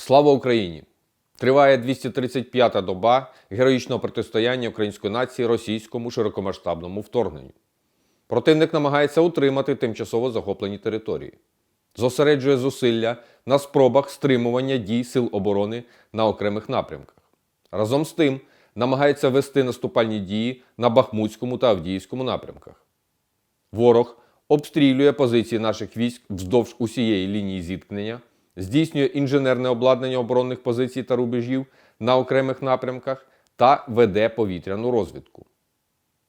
Слава Україні! Триває 235-та доба героїчного протистояння української нації російському широкомасштабному вторгненню. Противник намагається утримати тимчасово захоплені території, зосереджує зусилля на спробах стримування дій сил оборони на окремих напрямках. Разом з тим намагається вести наступальні дії на Бахмутському та Авдіївському напрямках. Ворог обстрілює позиції наших військ вздовж усієї лінії зіткнення, здійснює інженерне обладнання оборонних позицій та рубежів на окремих напрямках та веде повітряну розвідку.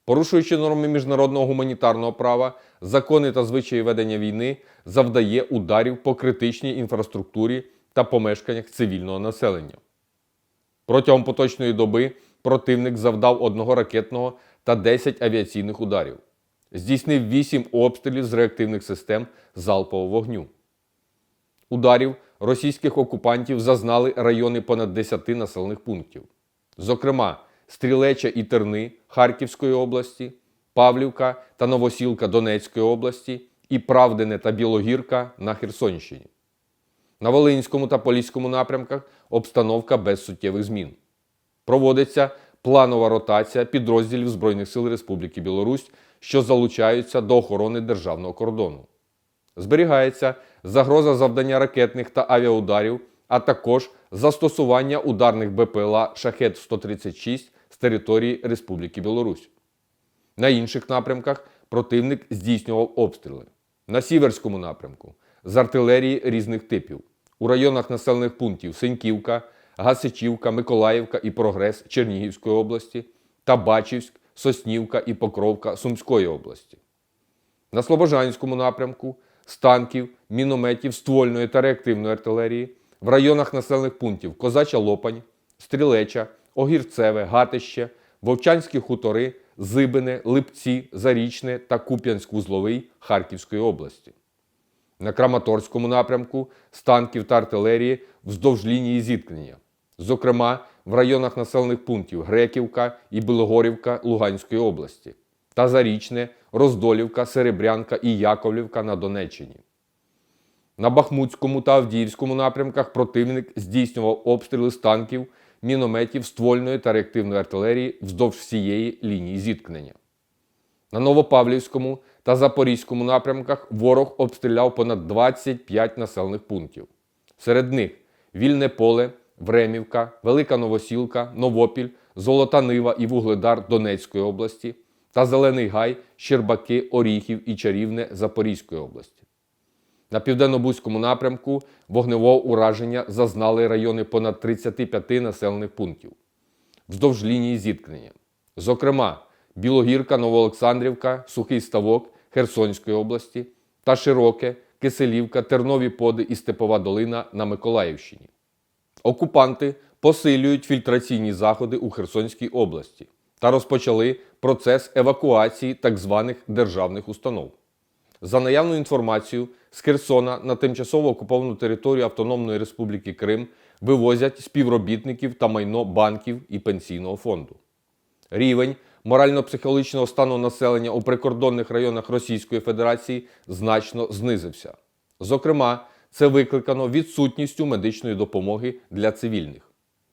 Порушуючи норми міжнародного гуманітарного права, закони та звичаї ведення війни, завдає ударів по критичній інфраструктурі та помешканнях цивільного населення. Протягом поточної доби противник завдав одного ракетного та 10 авіаційних ударів. Здійснив 8 обстрілів з реактивних систем залпового вогню. Ударів російських окупантів зазнали райони понад 10 населених пунктів. Зокрема, Стрілеча і Терни Харківської області, Павлівка та Новосілка Донецької області і Правдине та Білогірка на Херсонщині. На Волинському та Поліському напрямках обстановка без суттєвих змін. Проводиться планова ротація підрозділів Збройних сил Республіки Білорусь, що залучаються до охорони державного кордону. Зберігається загроза завдання ракетних та авіаударів, а також застосування ударних БПЛА Шахет 136 з території Республіки Білорусь. На інших напрямках противник здійснював обстріли. На Сіверському напрямку з артилерії різних типів. У районах населених пунктів Синьківка, Гасичівка, Миколаївка і Прогрес Чернігівської області та Бачівськ, Соснівка і Покровка Сумської області. На Слобожанському напрямку з танків, мінометів, ствольної та реактивної артилерії в районах населених пунктів Козача Лопань, Стрілеча, Огірцеве, Гатище, Вовчанські хутори, Зибине, Липці, Зарічне та Куп'янськ-Вузловий Харківської області. На Краматорському напрямку з танків та артилерії вздовж лінії зіткнення, зокрема в районах населених пунктів Греківка і Білогорівка Луганської області та Зарічне, Роздолівка, Серебрянка і Яковлівка на Донеччині. На Бахмутському та Авдіївському напрямках противник здійснював обстріли з танків, мінометів, ствольної та реактивної артилерії вздовж всієї лінії зіткнення. На Новопавлівському та Запорізькому напрямках ворог обстріляв понад 25 населених пунктів. Серед них Вільне поле, Времівка, Велика Новосілка, Новопіль, Золота Нива і Вугледар Донецької області та Зелений Гай, Щербаки, Оріхів і Чарівне Запорізької області. На південно-бузькому напрямку вогневого ураження зазнали райони понад 35 населених пунктів вздовж лінії зіткнення. Зокрема, Білогірка, Новоолександрівка, Сухий Ставок Херсонської області та Широке, Киселівка, Тернові Поди і Степова Долина на Миколаївщині. Окупанти посилюють фільтраційні заходи у Херсонській області та розпочали процес евакуації так званих державних установ. За наявною інформацією, з Херсона на тимчасово окуповану територію Автономної Республіки Крим вивозять співробітників та майно банків і пенсійного фонду. Рівень морально-психологічного стану населення у прикордонних районах Російської Федерації значно знизився. Зокрема, це викликано відсутністю медичної допомоги для цивільних.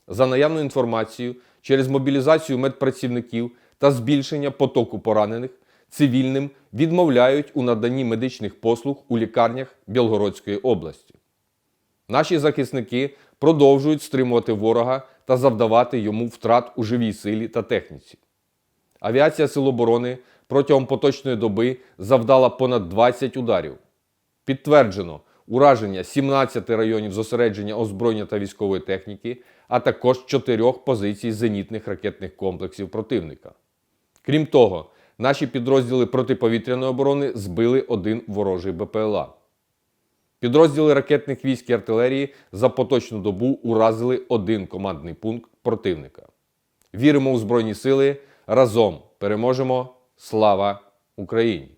За наявною інформацією, через мобілізацію медпрацівників та збільшення потоку поранених цивільним відмовляють у наданні медичних послуг у лікарнях Білгородської області. Наші захисники продовжують стримувати ворога та завдавати йому втрат у живій силі та техніці. Авіація Сил оборони протягом поточної доби завдала понад 20 ударів. Підтверджено ураження 17 районів зосередження озброєння та військової техніки, а також 4 позицій зенітних ракетних комплексів противника. Крім того, наші підрозділи протиповітряної оборони збили один ворожий БПЛА. Підрозділи ракетних військ і артилерії за поточну добу уразили один командний пункт противника. Віримо у Збройні Сили. Разом переможемо! Слава Україні!